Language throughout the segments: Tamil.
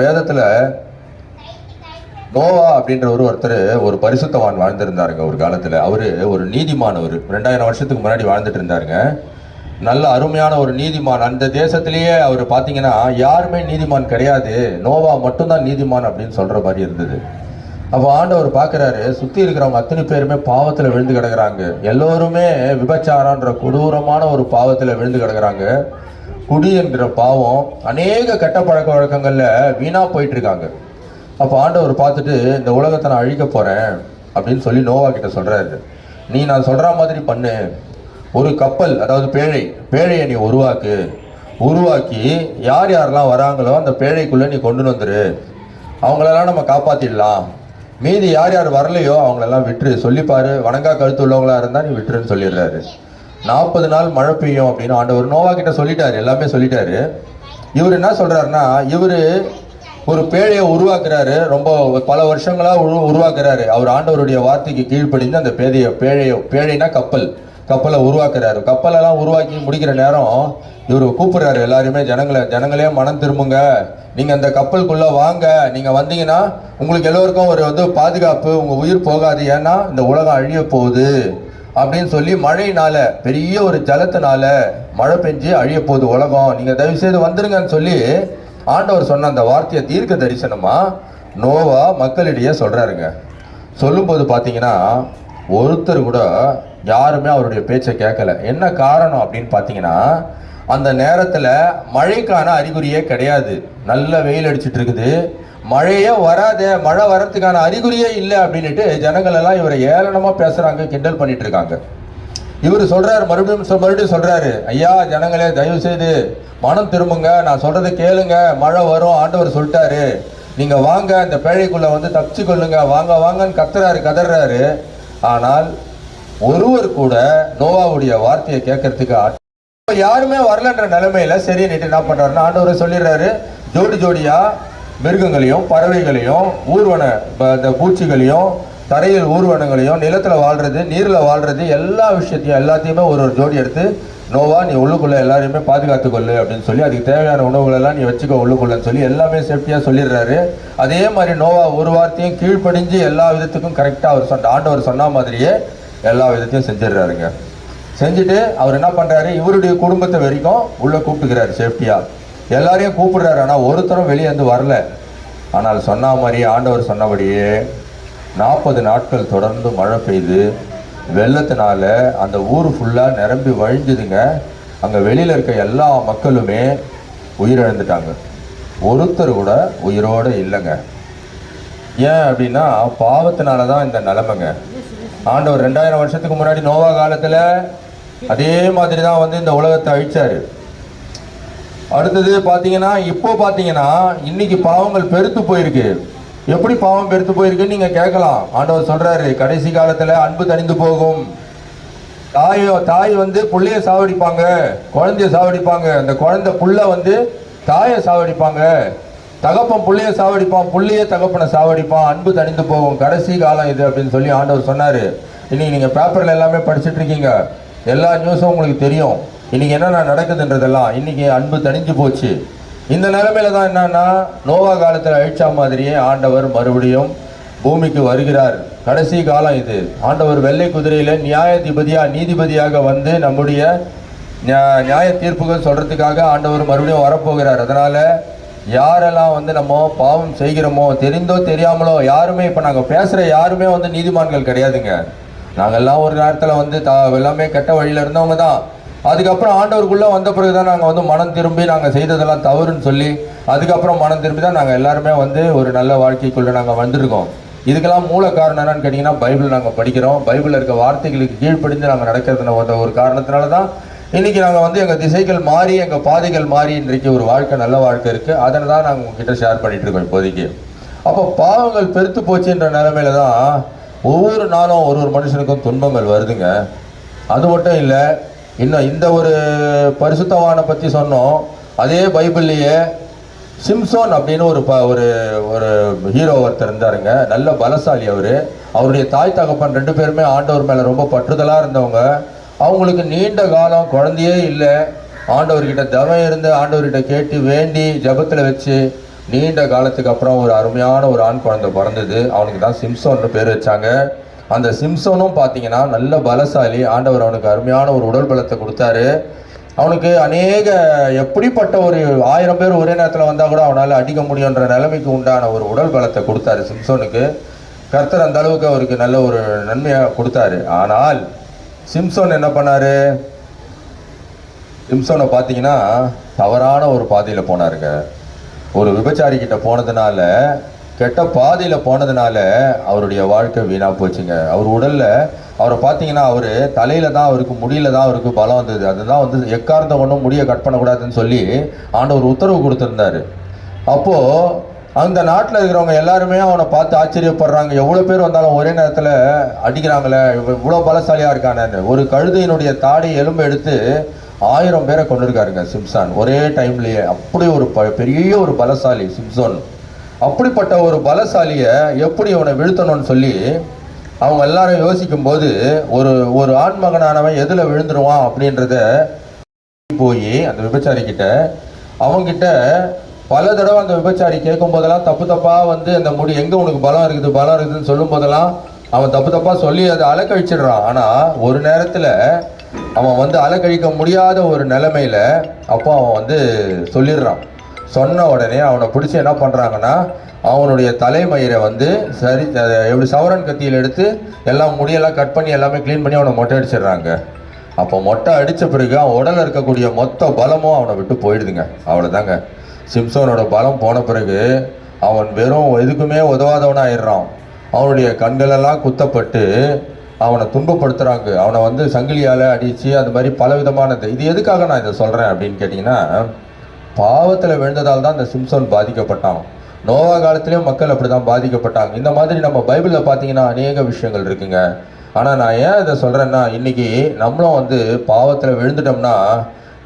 வேதத்தில் நோவா அப்படின்ற ஒரு ஒருத்தர் ஒரு பரிசுத்தவான் வாழ்ந்திருந்தாருங்க ஒரு காலத்தில். அவர் ஒரு நீதிமான் ரெண்டாயிரம் வருஷத்துக்கு முன்னாடி வாழ்ந்துட்டு இருந்தாருங்க. நல்ல அருமையான ஒரு நீதிமான். அந்த தேசத்திலேயே அவர் பார்த்தீங்கன்னா யாருமே நீதிமான் கிடையாது. நோவா மட்டும்தான் நீதிமான் அப்படின்னு சொல்ற மாதிரி இருந்தது. அப்போ ஆண்டவர் பார்க்குறாரு சுற்றி இருக்கிறவங்க அத்தனை பேருமே பாவத்தில் விழுந்து கிடக்குறாங்க. எல்லோருமே விபச்சாரன்ற கொடூரமான ஒரு பாவத்தில் விழுந்து கிடக்குறாங்க. குடி என்கிற பாவம் அநேக கெட்ட பழக்க வழக்கங்களில் வீணாக போயிட்டு இருக்காங்க அப்போ ஆண்டவர் பார்த்துட்டு இந்த உலகத்தை நான் அழிக்க போகிறேன் அப்படின்னு சொல்லி நோவா கிட்ட சொல்கிறாரு நீ நான் சொல்கிற மாதிரி பண்ணு. ஒரு கப்பல் அதாவது பேழை பேழையை நீ உருவாக்கு. உருவாக்கி யார் யாரெல்லாம் வராங்களோ அந்த பேழைக்குள்ளே நீ கொண்டு வந்துரு. அவங்களெல்லாம் நம்ம காப்பாற்றிடலாம் மீதி யார் யார் வரலையோ அவங்களெல்லாம் விட்டுரு. சொல்லிப்பாரு. வணங்கா கழுத்து உள்ளவங்களாக இருந்தால் நீ விட்டுருன்னு சொல்லிடுறாரு. நாற்பது நாள் மழை பெய்யும் அப்படின்னு ஆண்டவர் நோவா கிட்ட சொல்லிட்டாரு எல்லாமே சொல்லிட்டாரு. இவர் என்ன சொல்றாருன்னா இவர் ஒரு பேழையை உருவாக்குறாரு ரொம்ப பல வருஷங்களா உரு உருவாக்குறாரு. அவர் ஆண்டவருடைய வார்த்தைக்கு கீழ்ப்படிந்து அந்த பேதைய பேழைய பேழைனா கப்பல் கப்பலை உருவாக்குறாரு. கப்பலெல்லாம் உருவாக்கி முடிக்கிற நேரம் இவர் கூப்பிடுறாரு எல்லாருமே ஜனங்களை ஜனங்களே மனம் திரும்புங்க. நீங்க அந்த கப்பலுக்குள்ள வாங்க. நீங்க வந்தீங்கன்னா உங்களுக்கு எல்லோருக்கும் ஒரு வந்து பாதுகாப்பு உங்க உயிர் போகாது. ஏன்னா இந்த உலகம் அழிய போகுது. அப்படின்னு சொல்லி மழையினால பெரிய ஒரு ஜலத்தினால மழை பெஞ்சு அழிய போகுது உலகம். நீங்க தயவு செய்து வந்துருங்கன்னு சொல்லி ஆண்டவர் சொன்ன அந்த வார்த்தையை தீர்க்க தரிசனமா நோவா மக்களிடையே சொல்றாருங்க. சொல்லும்போது பார்த்தீங்கன்னா ஒருத்தர் கூட யாருமே அவருடைய பேச்சை கேட்கல. என்ன காரணம் அப்படின்னு பார்த்தீங்கன்னா அந்த நேரத்தில் மழைக்கான அறிகுறியே கிடையாது. நல்ல வெயில் அடிச்சிட்டு இருக்குது. மழையே வராதே மழை வரத்துக்கான அறிகுறியே இல்லை அப்படின்னுட்டு ஜனங்கள் எல்லாம் இவரை ஏளனமா பேசுறாங்க கிண்டல் பண்ணிட்டு இருக்காங்க. இவர் சொல்றாரு மறுபடியும் மறுபடியும் சொல்றாரு ஐயா ஜனங்களே தயவு செய்து மனம் திரும்புங்க நான் சொல்றதை கேளுங்க மழை வரும் ஆண்டவர் சொல்லிட்டாரு. நீங்க வாங்க இந்த பேழைக்குள்ள வந்து தப்பிச்சு கொள்ளுங்க வாங்க வாங்கன்னு கத்துறாரு கதறாரு. ஆனால் ஒருவர் கூட நோவாவுடைய வார்த்தையை கேட்கறதுக்கு யாருமே வரலன்ற நிலைமையில சரி நீட்டு என்ன பண்ணுறாருன்னா ஆண்டவர் சொல்லிடுறாரு ஜோடி ஜோடியா மிருகங்களையும் பறவைகளையும் ஊர்வன இந்த பூச்சிகளையும் தரையில் ஊர்வனங்களையும் நிலத்தில் வாழ்கிறது நீரில் வாழ்கிறது எல்லா விஷயத்தையும் எல்லாத்தையுமே ஒரு ஒரு ஜோடி எடுத்து நோவா நீ உள்ளுக்குள்ளே எல்லாரையுமே பாதுகாத்து கொள்ளு அப்படின்னு சொல்லி அதுக்கு தேவையான உணவுகளெல்லாம் நீ வச்சுக்கோ உள்ளுக்குள்ளன்னு சொல்லி எல்லாமே சேஃப்டியாக சொல்லிடுறாரு. அதே மாதிரி நோவா ஒரு வார்த்தையும் கீழ்ப்படிஞ்சு எல்லா விதத்துக்கும் கரெக்டாக அவர் சொன்ன ஆண்டவர் சொன்ன மாதிரியே எல்லா விதத்தையும் செஞ்சிடுறாருங்க. செஞ்சுட்டு அவர் என்ன பண்ணுறாரு இவருடைய குடும்பத்தை வரைக்கும் உள்ளே கூப்பிட்டுக்கிறாரு சேஃப்டியாக எல்லாரையும் கூப்பிடுறாரு. ஆனால் ஒருத்தரும் வெளியே வந்து வரல. ஆனால் சொன்ன மாதிரியே ஆண்டவர் சொன்னபடியே நாற்பது நாட்கள் தொடர்ந்து மழை பெய்து வெள்ளத்தினால அந்த ஊர் ஃபுல்லாக நிரம்பி வழிஞ்சுதுங்க. அங்கே வெளியில் இருக்க எல்லா மக்களுமே உயிரிழந்துட்டாங்க. ஒருத்தர் கூட உயிரோடு இல்லைங்க. ஏன் அப்படின்னா பாவத்தினால தான் இந்த நிலமைங்க. ஆண்டவர் ரெண்டாயிரம் வருஷத்துக்கு முன்னாடி நோவா காலத்தில் அதே மாதிரி தான் வந்து இந்த உலகத்தை அழிச்சார். அடுத்தது பார்த்தீங்கன்னா இப்போ பார்த்தீங்கன்னா இன்னைக்கு பாவங்கள் பெருத்து போயிருக்கு. எப்படி பாவம் பெருத்து போயிருக்குன்னு நீங்க கேட்கலாம். ஆண்டவர் சொல்றாரு கடைசி காலத்துல அன்பு தணிந்து போகும். தாயோ தாய் வந்து புள்ளைய சாவடிப்பாங்க குழந்தைய சாவடிப்பாங்க. அந்த குழந்தை புள்ள வந்து தாயை சாவடிப்பாங்க. தகப்பன் புள்ளைய சாவடிப்பான் புள்ளைய தகப்பனை சாவடிப்பான் அன்பு தணிந்து போகும். கடைசி காலம் இது அப்படின்னு சொல்லி ஆண்டவர் சொன்னாரு. இன்னைக்கு நீங்க பேப்பர்ல எல்லாமே படிச்சுட்டு இருக்கீங்க. எல்லா நியூஸும் உங்களுக்கு தெரியும். இன்னைக்கு என்னென்ன நடக்குதுன்றதெல்லாம் இன்னைக்கு அன்பு தணிஞ்சு போச்சு. இந்த நிலைமையில தான் என்னன்னா நோவா காலத்தில் அழிச்சா மாதிரியே ஆண்டவர் மறுபடியும் பூமிக்கு வருகிறார். கடைசி காலம் இது. ஆண்டவர் வெள்ளை குதிரையில நியாயாதிபதியா நீதிபதியாக வந்து நம்முடைய நியா- நியாய தீர்ப்புகள் சொல்றதுக்காக ஆண்டவர் மறுபடியும் வரப்போகிறார். அதனால யாரெல்லாம் வந்து நம்ம பாவம் செய்கிறோமோ தெரிந்தோ தெரியாமலோ யாருமே இப்போ நாங்கள் பேசுகிற யாருமே வந்து நீதிமான்கள் கிடையாதுங்க. நாங்கெல்லாம் ஒரு நேரத்தில் வந்து தா எல்லாமே கெட்ட வழியில் இருந்தவங்க தான். அதுக்கப்புறம் ஆண்டவருக்குள்ளே வந்த பிறகு தான் நாங்கள் வந்து மனம் திரும்பி நாங்கள் செய்ததெல்லாம் தவறுன்னு சொல்லி அதுக்கப்புறம் மனம் திரும்பி தான் நாங்கள் எல்லாருமே வந்து ஒரு நல்ல வாழ்க்கைக்குள்ளே நாங்கள் வந்திருக்கோம். இதுக்கெல்லாம் மூல காரணம் என்னன்னு கேட்டிங்கன்னா பைபிள் நாங்கள் படிக்கிறோம். பைபிளில் இருக்க வார்த்தைகளுக்கு கீழ்ப்படிந்து நாங்கள் நடக்கிறதுன ஒரு காரணத்தினால தான் இன்னைக்கு நாங்கள் வந்து எங்கள் திசைகள் மாறி எங்கள் பாதைகள் மாறி இன்றைக்கு ஒரு வாழ்க்கை நல்ல வாழ்க்கை இருக்குது அதனை தான் நாங்கள் உங்ககிட்ட ஷேர் பண்ணிட்டு இருக்கோம் இப்போதைக்கு. அப்போ பாவங்கள் பெருத்து போச்சுன்ற நிலைமையில தான் ஒவ்வொரு நாளும் ஒரு ஒரு மனுஷனுக்கும் துன்பங்கள் வருதுங்க. அது மட்டும் இல்லை இன்னும் இந்த ஒரு பரிசுத்தவானை பற்றி சொன்னோம். அதே பைபிள்லேயே சிம்சோன் அப்படின்னு ஒரு ப ஒரு ஒரு ஹீரோ ஒருத்தர் இருந்தாருங்க. நல்ல பலசாலி அவர். அவருடைய தாய் தகப்பன் ரெண்டு பேருமே ஆண்டவர் மேலே ரொம்ப பற்றுதலாக இருந்தவங்க. அவங்களுக்கு நீண்ட காலம் குழந்தையே இல்லை. ஆண்டவர்கிட்ட தவம் இருந்து ஆண்டவர்கிட்ட கேட்டு வேண்டி ஜபத்தில் வச்சு நீண்ட காலத்துக்கு அப்புறம் ஒரு அருமையான ஒரு ஆண் குழந்தை பிறந்தது. அவனுக்கு தான் சிம்சோன்னு பேர் வச்சாங்க. அந்த சிம்சோனும் பார்த்தீங்கன்னா நல்ல பலசாலி. ஆண்டவர் அவனுக்கு அருமையான ஒரு உடல் பலத்தை கொடுத்தாரு. அவனுக்கு அநேக எப்படிப்பட்ட ஒரு ஆயிரம் பேர் ஒரே நேரத்தில் வந்தால் கூட அவனால் அடிக்க முடியுன்ற நிலைமைக்கு உண்டான ஒரு உடல் பலத்தை கொடுத்தாரு சிம்சோனுக்கு. கர்த்தர் அந்த அளவுக்கு அவருக்கு நல்ல ஒரு நன்மையாக கொடுத்தாரு. ஆனால் சிம்சோன் என்ன பண்ணார்? சிம்சோனை பார்த்தீங்கன்னா தவறான ஒரு பாதையில் போனாருங்க. ஒரு விபச்சாரி கிட்ட போனதுனால கெட்ட பாதையில் போனதுனால அவருடைய வாழ்க்கை வீணாக போச்சுங்க. அவர் உடலில் அவரை பார்த்தீங்கன்னா அவர் தலையில் தான் அவருக்கு முடியல தான் அவருக்கு பலம் வந்தது. அதுதான் வந்து எக்காரந்த ஒன்றும் முடியை கட் பண்ணக்கூடாதுன்னு சொல்லி ஆண்டவர் உத்தரவு கொடுத்துருந்தாரு. அப்போது அந்த நாட்டில் இருக்கிறவங்க எல்லாருமே அவனை பார்த்து ஆச்சரியப்படுறாங்க. எவ்வளோ பேர் வந்தாலும் ஒரே நேரத்தில் அடிக்கிறாங்களே இவ்வளோ பலசாலியாக இருக்கானேன்னு. ஒரு கழுதையினுடைய தாடி எலும்பு எடுத்து ஆயிரம் பேரை கொண்டிருக்காருங்க சிம்சான். ஒரே டைம்லேயே அப்படி ஒரு ப பெரிய ஒரு பலசாலி சிம்சோன். அப்படிப்பட்ட ஒரு பலசாலியை எப்படி அவனை வீழ்த்தணும்னு சொல்லி அவங்க எல்லாரும் யோசிக்கும் போது ஒரு ஒரு ஆண்மகனானவன் எதில் விழுந்துருவான் அப்படின்றத போய் அந்த விபச்சாரிக்கிட்ட அவங்கிட்ட பல தடவை அந்த விபச்சாரி கேட்கும் போதெல்லாம் தப்பு தப்பாக வந்து அந்த முடி எங்கே உனக்கு பலம் இருக்குது பலம் இருக்குதுன்னு சொல்லும் போதெல்லாம் அவன் தப்பு தப்பாக சொல்லி அதை அலக்கழிச்சிடுறான். ஆனால் ஒரு நேரத்தில் அவன் வந்து அலக்கழிக்க முடியாத ஒரு நிலைமையில அப்போ அவன் வந்து சொல்லிடுறான். சொன்ன உடனே அவனை பிடிச்சி என்ன பண்ணுறாங்கன்னா அவனுடைய தலைமயிரை வந்து சரி அதை எப்படி சவரன் கத்தியில் எடுத்து எல்லாம் முடியெல்லாம் கட் பண்ணி எல்லாமே க்ளீன் பண்ணி அவனை மொட்டை அடிச்சிடுறாங்க. அப்போ மொட்டை அடித்த பிறகு அவன் உடலில் இருக்கக்கூடிய மொத்த பலமும் அவனை விட்டு போயிடுதுங்க. அவ்வளோதாங்க சிம்சோனோட பலம் போன பிறகு அவன் வெறும் எதுக்குமே உதவாதவனா ஆயிடுறான் அவனுடைய கண்களெல்லாம் குத்தப்பட்டு அவனை துன்பப்படுத்துகிறாங்க அவனை வந்து சங்கிலியால் அடித்து அது மாதிரி பல விதமான இது எதுக்காக நான் இதை சொல்கிறேன் அப்படின்னு கேட்டிங்கன்னா பாவத்தில் விழுந்ததால் தான் இந்த சிம்சோன் பாதிக்கப்பட்டான். நோவா காலத்திலையும் மக்கள் அப்படி தான் பாதிக்கப்பட்டாங்க. இந்த மாதிரி நம்ம பைபிளில் பார்த்தீங்கன்னா அநேக விஷயங்கள் இருக்குங்க. ஆனால் நான் ஏன் இதை சொல்கிறேன்னா இன்றைக்கி நம்மளும் வந்து பாவத்தில் விழுந்துட்டோம்னா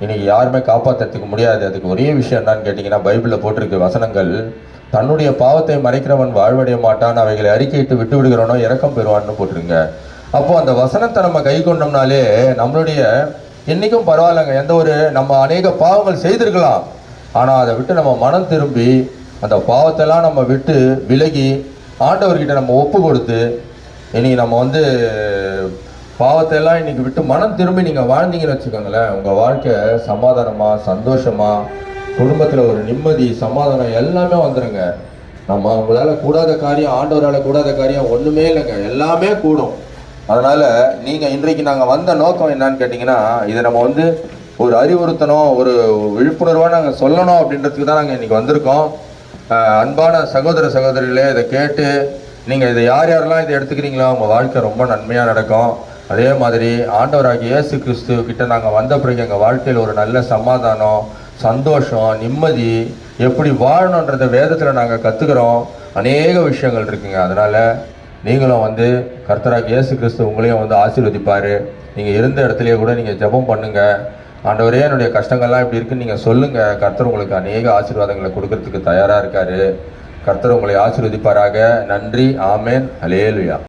இன்றைக்கி யாருமே காப்பாற்றுறதுக்கு முடியாது. அதுக்கு ஒரே விஷயம் என்னன்னு கேட்டிங்கன்னா பைபிளில் போட்டிருக்கு வசனங்கள் தன்னுடைய பாவத்தை மறைக்கிறவன் வாழ்வடைய மாட்டான் அவைகளை அறிக்கையிட்டு விட்டு விடுகிறவனோ இறக்கம் பெறுவான்னு போட்டிருங்க. அப்போ அந்த வசனத்தை நம்ம கை கொண்டோம்னாலே நம்மளுடைய என்றைக்கும் பரவாயில்லைங்க. எந்த ஒரு நம்ம அநேக பாவங்கள் செய்திருக்கலாம். ஆனால் அதை விட்டு நம்ம மனம் திரும்பி அந்த பாவத்தெல்லாம் நம்ம விட்டு விலகி ஆண்டவர்கிட்ட நம்ம ஒப்பு கொடுத்து இன்னைக்கு நம்ம வந்து பாவத்தை எல்லாம் இன்னைக்கு விட்டு மனம் திரும்பி நீங்கள் வாழ்ந்தீங்கன்னு வச்சுக்கோங்களேன் உங்கள் வாழ்க்கை சமாதானமாக சந்தோஷமாக குடும்பத்தில் ஒரு நிம்மதி சமாதானம் எல்லாமே வந்துடுங்க நம்ம உங்களால் கூடாத காரியம் ஆண்டவரால் கூடாத காரியம் ஒன்றுமே இல்லைங்க. எல்லாமே கூடும். அதனால் நீங்கள் இன்றைக்கு நாங்கள் வந்த நோக்கம் என்னன்னு கேட்டிங்கன்னா இதை நம்ம வந்து ஒரு அறிவுறுத்தணும் ஒரு விழிப்புணர்வாக நாங்கள் சொல்லணும் அப்படின்றதுக்கு தான் நாங்கள் இன்றைக்கி வந்திருக்கோம். அன்பான சகோதர சகோதரிகளே இதை கேட்டு நீங்கள் இதை யார் யாரெல்லாம் இதை எடுத்துக்கிறீங்களோ உங்கள் வாழ்க்கை ரொம்ப நன்மையாக நடக்கும். அதே மாதிரி ஆண்டவராகி இயேசு கிறிஸ்து கிட்ட நாங்கள் வந்த பிறகு எங்கள் வாழ்க்கையில் ஒரு நல்ல சமாதானம் சந்தோஷம் நிம்மதி எப்படி வாழணுன்றத வேதத்தில் நாங்கள் கற்றுக்குறோம் அநேக விஷயங்கள் இருக்குங்க. அதனால் நீங்களும் வந்து கர்த்தராக இயேசு கிறிஸ்து உங்களையும் வந்து ஆசீர்வதிப்பார். நீங்கள் இருந்த இடத்துலையே கூட நீங்கள் ஜெபம் பண்ணுங்கள் ஆண்டவரே என்னுடைய கஷ்டங்கள்லாம் இப்படி இருக்குன்னு நீங்கள் சொல்லுங்கள் கர்த்தர் உங்களுக்கு அநேக ஆசீர்வாதங்களை கொடுக்கறதுக்கு தயாராக இருக்காரு. கர்த்தர் உங்களை ஆசீர்வதிப்பாராக. நன்றி. ஆமேன். அலேலுயா